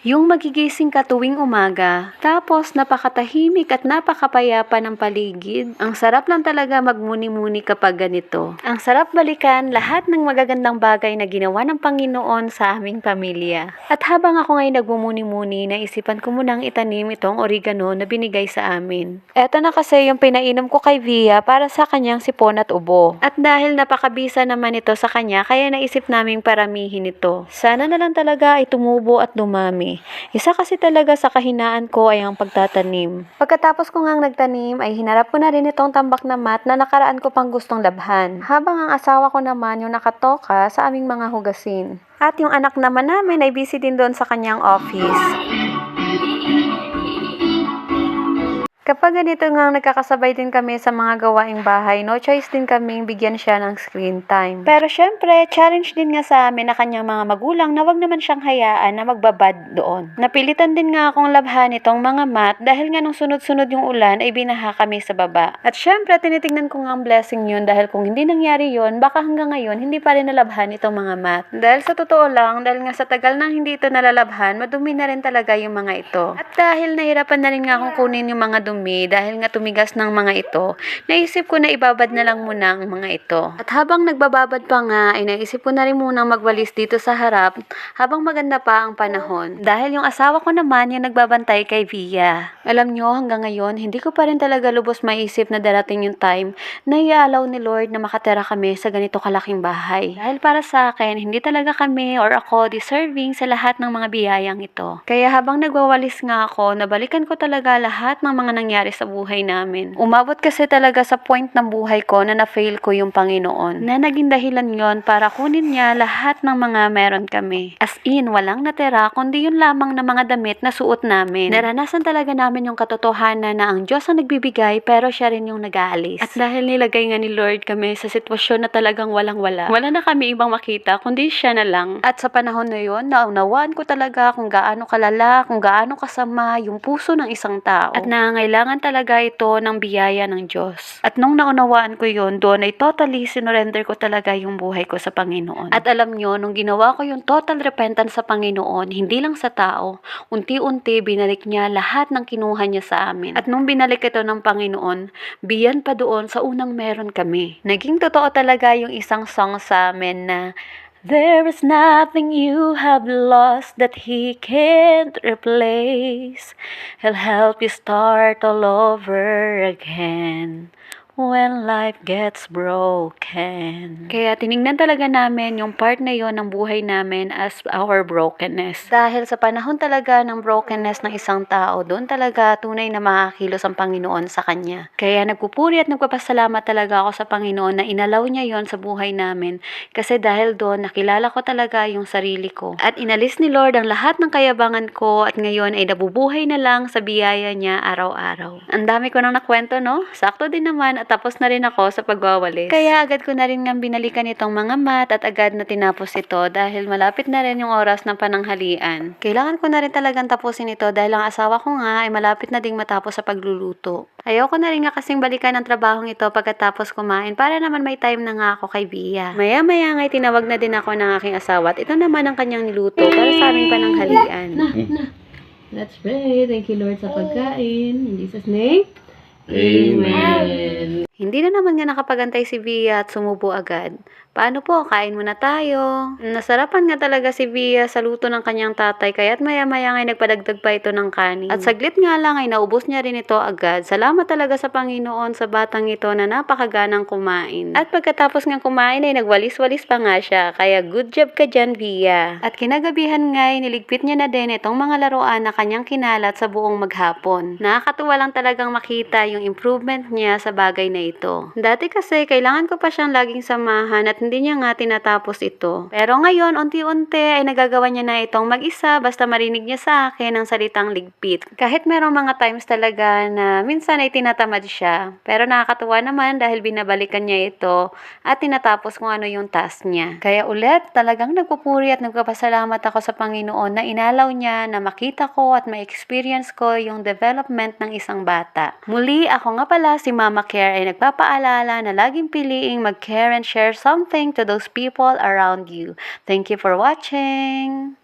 Yung magigising ka tuwing umaga, tapos napakatahimik at napakapayapa ng paligid. Ang sarap lang talaga magmuni-muni kapag ganito. Ang sarap balikan lahat ng magagandang bagay na ginawa ng Panginoon sa aming pamilya. At habang ako ngayon nagmumuni-muni, naisipan ko munang itanim itong oregano na binigay sa amin. Eto na kasi yung pinainom ko kay Via para sa kanyang sipon at ubo. At dahil napakabisa naman ito sa kanya, kaya naisip naming paramihin ito. Sana na lang talaga ay tumubo at dumami. Isa kasi talaga sa kahinaan ko ay ang pagtatanim. Pagkatapos ko ngang nagtanim, ay hinarap ko na rin itong tambak na mat na nakaraan ko pang gustong labhan. Habang ang asawa ko naman yung nakatoka sa aming mga hugasin. At yung anak naman namin ay busy din doon sa kanyang office. Kapag ganito nga nagkakasabay din kami sa mga gawaing bahay, no choice din kaming bigyan siya ng screen time. Pero syempre, challenge din nga sa amin na kanyang mga magulang na wag naman siyang hayaan na magbabad doon. Napilitan din nga akong labhan itong mga mat dahil nga nung sunod-sunod yung ulan ay binaha kami sa baba. At syempre, tinitingnan ko nga ang blessing yun dahil kung hindi nangyari yun, baka hanggang ngayon hindi pa rin nalabhan itong mga mat. Dahil sa totoo lang, dahil nga sa tagal nang hindi ito nalalabhan, madumi na rin talaga yung mga ito. At dahil nahirapan na rin nga akong kunin yung mga dumi dahil nga tumigas ng mga ito, naisip ko na ibabad na lang muna ang mga ito. At habang nagbababad pa nga, ay naisip ko na rin munang magwalis dito sa harap habang maganda pa ang panahon. Dahil yung asawa ko naman yung nagbabantay kay Via. Alam nyo, hanggang ngayon, hindi ko pa rin talaga lubos maisip na darating yung time na iaalaw ni Lord na makatera kami sa ganito kalaking bahay. Dahil para sa akin, hindi talaga kami or ako deserving sa lahat ng mga biyayang ito. Kaya habang nagwawalis nga ako, nabalikan ko talaga lahat ng mga nangyari sa buhay namin. Umabot kasi talaga sa point ng buhay ko na na-fail ko yung Panginoon. Na naging dahilan yon para kunin niya lahat ng mga meron kami. As in, walang natira kundi yun lamang na mga damit na suot namin. Naranasan talaga namin yung katotohanan na ang Diyos ang nagbibigay pero siya rin yung nag-aalis. At dahil nilagay nga ni Lord kami sa sitwasyon na talagang walang-wala, wala na kami ibang makita kundi siya na lang. At sa panahon na yon, naunawaan ko talaga kung gaano kalala, kung gaano kasama yung puso ng isang tao. At nangangailangan talaga ito ng biyaya ng Diyos. At nung naunawaan ko yon, doon ay totally sinurrender ko talaga yung buhay ko sa Panginoon. At alam nyo, nung ginawa ko yung total repentance sa Panginoon, hindi lang sa tao, unti-unti binalik niya lahat ng kinuha niya sa amin. At nung binalik ito ng Panginoon, biyan pa doon sa unang meron kami. Naging totoo talaga yung isang song sa amin na There is nothing you have lost that He can't replace. He'll help you start all over again when life gets broken. Kaya tiningnan talaga namin yung part na yon ng buhay namin as our brokenness. Dahil sa panahon talaga ng brokenness ng isang tao, doon talaga tunay na makakilos ang Panginoon sa kanya. Kaya nagpupuri at nagpapasalamat talaga ako sa Panginoon na inalaw niya yon sa buhay namin. Kasi dahil doon, nakilala ko talaga yung sarili ko. At inalis ni Lord ang lahat ng kayabangan ko at ngayon ay nabubuhay na lang sa biyaya niya araw-araw. Ang dami ko nang nakwento, no? Sakto din naman at tapos na rin ako sa pagwawalis. Kaya agad ko na rin nga binalikan itong mga mat at agad na tinapos ito dahil malapit na rin yung oras ng pananghalian. Kailangan ko na rin talagang tapusin ito dahil ang asawa ko nga ay malapit na ding matapos sa pagluluto. Ayoko na rin nga kasing balikan ang trabahong ito pagkatapos kumain para naman may time na nga ako kay Bia. Maya-maya nga ay tinawag na din ako ng aking asawa at ito naman ang kanyang niluto para sa aming pananghalian. Na, na. Let's pray. Thank you Lord sa pagkain. In Jesus name. Amen. Amen. Hindi na naman nga nakapagantay si Via at sumubo agad. Paano po, kain muna tayo. Nasarapan nga talaga si Via sa luto ng kanyang tatay kaya't maya-maya nga ay nagpadagdag pa ito ng kanin. At saglit nga lang ay naubos niya rin ito agad. Salamat talaga sa Panginoon sa batang ito na napakaganang kumain. At pagkatapos nga kumain ay nagwalis-walis pa nga siya. Kaya good job ka dyan, Via. At kinagabihan nga ay niligpit niya na din itong mga laruan na kanyang kinalat sa buong maghapon. Nakakatuwa lang talagang makita yung improvement niya sa bagay na ito. Dati kasi kailangan ko pa siyang laging samahan at hindi niya nga tinatapos ito. Pero ngayon, unti-unti ay nagagawa niya na itong mag-isa basta marinig niya sa akin ang salitang ligpit. Kahit merong mga times talaga na minsan ay tinatamad siya. Pero nakakatuwa naman dahil binabalikan niya ito at tinatapos kung ano yung task niya. Kaya ulit, talagang nagpupuri at nagpapasalamat ako sa Panginoon na inalaw niya na makita ko at ma-experience ko yung development ng isang bata. Muli, ako nga pala si Mama Care ay nagpapaalala na laging piliing mag-care and share something to those people around you. Thank you for watching!